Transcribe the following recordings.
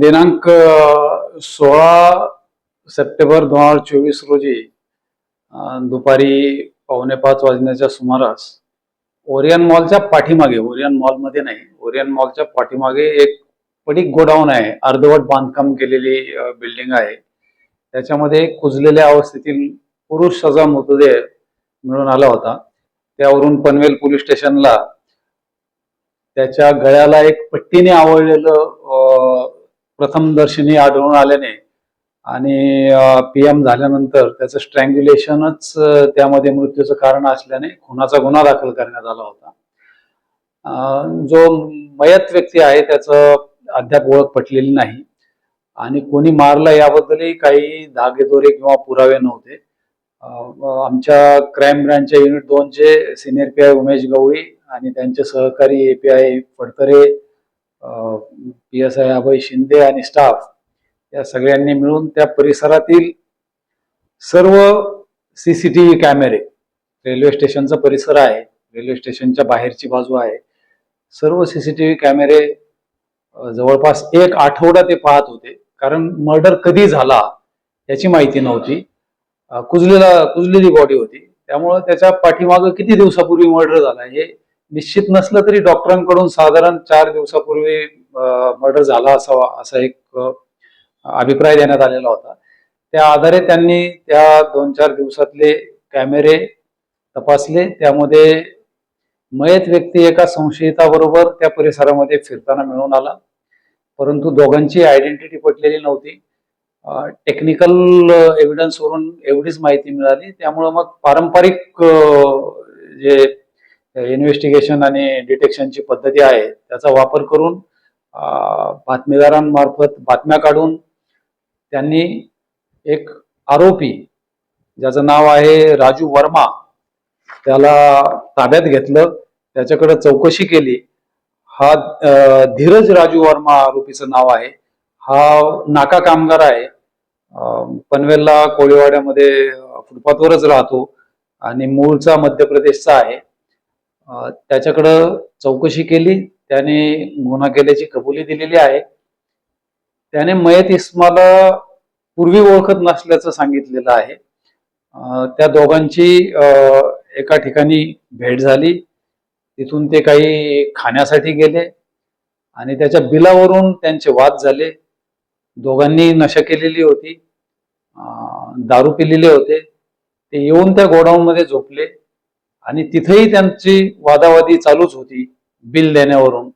दिनांक सोळा सप्टेंबर दोन हजार चोवीस रोजी दुपारी पावणे पाच वाजण्याच्या सुमारास ओरियन मॉलच्या पाठीमागे ओरियन मॉलमध्ये नाही ओरियन मॉलच्या पाठीमागे एक पडीक गोडाऊन आहे अर्धवट बांधकाम केलेली बिल्डिंग आहे. त्याच्यामध्ये कुजलेल्या अवस्थेतील पुरुष सजा मृतदेह मिळून आला होता. त्यावरून पनवेल पोलीस स्टेशनला त्याच्या गळ्याला एक पट्टीने आवळलेलं प्रथमदर्शनी आढळून आल्याने आणि पीएम झाल्यानंतर त्याचं स्ट्रँग्युलेशनच त्यामध्ये मृत्यूचं कारण असल्याने खुनाचा गुन्हा दाखल करण्यात आला होता. जो मयत व्यक्ती आहे त्याचं अद्याप ओळख पटलेली नाही आणि कोणी मारलं याबद्दलही काही धागेदोरे किंवा पुरावे नव्हते. आमच्या क्राईम ब्रँचच्या युनिट दोनचे senior P I Umesh Gawali आणि त्यांचे सहकारी A P I Phadtare P S I Abhay Shinde आणि स्टाफ या सगळ्यांनी मिळून त्या परिसरातील सर्व सीसीटीव्ही कॅमेरे रेल्वे स्टेशनचा परिसर आहे रेल्वे स्टेशनच्या बाहेरची बाजू आहे सर्व सीसीटीव्ही कॅमेरे जवळपास एक आठवडा ते पाहत होते. कारण मर्डर कधी झाला याची माहिती नव्हती. कुजलेला कुजलेली बॉडी होती. त्यामुळं त्याच्या पाठीमागं किती दिवसापूर्वी मर्डर झाला हे निश्चित नसलं तरी डॉक्टरांकडून साधारण चार दिवसापूर्वी मर्डर झाला असावा असा एक अभिप्राय देण्यात आलेला होता. त्या आधारे त्यांनी त्या दोन चार दिवसातले कॅमेरे तपासले. त्यामध्ये मयत व्यक्ती एका संशयिताबरोबर त्या परिसरामध्ये फिरताना मिळून आला. परंतु दोघांची आयडेंटिटी पटलेली नव्हती. टेक्निकल एव्हिडन्सवरून एवढीच माहिती मिळाली. त्यामुळं मग पारंपरिक जे इन्व्हेस्टिगेशन आणि डिटेक्शनची पद्धती आहे त्याचा वापर करून बातमीदारांमार्फत बातम्या काढून त्यांनी एक आरोपी ज्याचं नाव आहे राजू वर्मा त्याला ताब्यात घेतलं त्याच्याकडे चौकशी केली. हा धीरज राजू वर्मा आरोपीचं नाव आहे. हा नाका कामगार आहे. पनवेलला कोळीवाड्यामध्ये फुटपाथवरच राहतो आणि मूळचा मध्य प्रदेशचा आहे. त्याच्याकडं चौकशी केली त्याने गुन्हा केल्याची कबुली दिलेली आहे. त्याने मयत इस्माला पूर्वी ओळखत नसल्याचं सांगितलेलं आहे. त्या दोघांची एका ठिकाणी भेट झाली. तिथून ते काही खाण्यासाठी गेले आणि त्याच्या बिलावरून त्यांचे वाद झाले. दोघांनी नशा केलेली होती. दारू पिलेले होते. ते येऊन त्या गोडाऊनमध्ये झोपले. आणि तिथेही त्यांची वादावादी चालूच होती बिल देण्यावरून.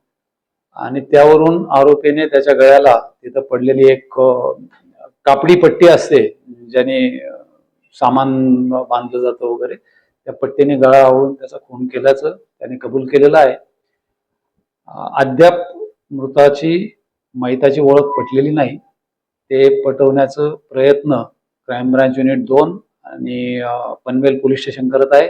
आणि त्यावरून आरोपीने त्याच्या गळ्याला तिथं पडलेली एक कापडी पट्टी असते ज्याने सामान बांधलं जातं वगैरे त्या पट्टीने गळा आवळून त्याचा खून केल्याचं त्याने कबूल केलेलं आहे. अद्याप मृताची मैताची ओळख पटलेली नाही. ते पटवण्याचं प्रयत्न क्राईम ब्रांच युनिट दोन आणि पनवेल पोलीस स्टेशन करत आहे.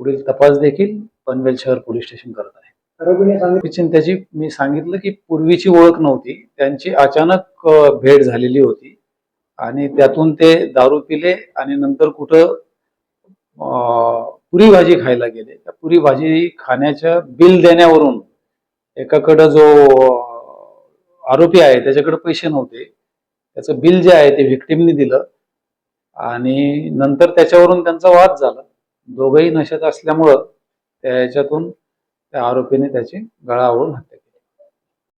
पुढील तपास देखील पनवेल शहर पोलीस स्टेशन करत आहे. आरोपीने सांगितलं पिचिन त्याची मी सांगितलं की पूर्वीची ओळख नव्हती. त्यांची अचानक भेट झालेली होती. आणि त्यातून ते दारू पिले आणि नंतर कुठं पुरी भाजी खायला गेले. त्या पुरी भाजी खाण्याच्या बिल देण्यावरून एकाकडं जो आरोपी आहे त्याच्याकडे पैसे नव्हते. त्याचं बिल जे आहे ते व्हिक्टिमनी दिलं. आणि नंतर त्याच्यावरून त्यांचा वाद झाला. दोघंही नशेत असल्यामुळं त्याच्यातून त्या आरोपीने त्याची गळा आवळून हत्या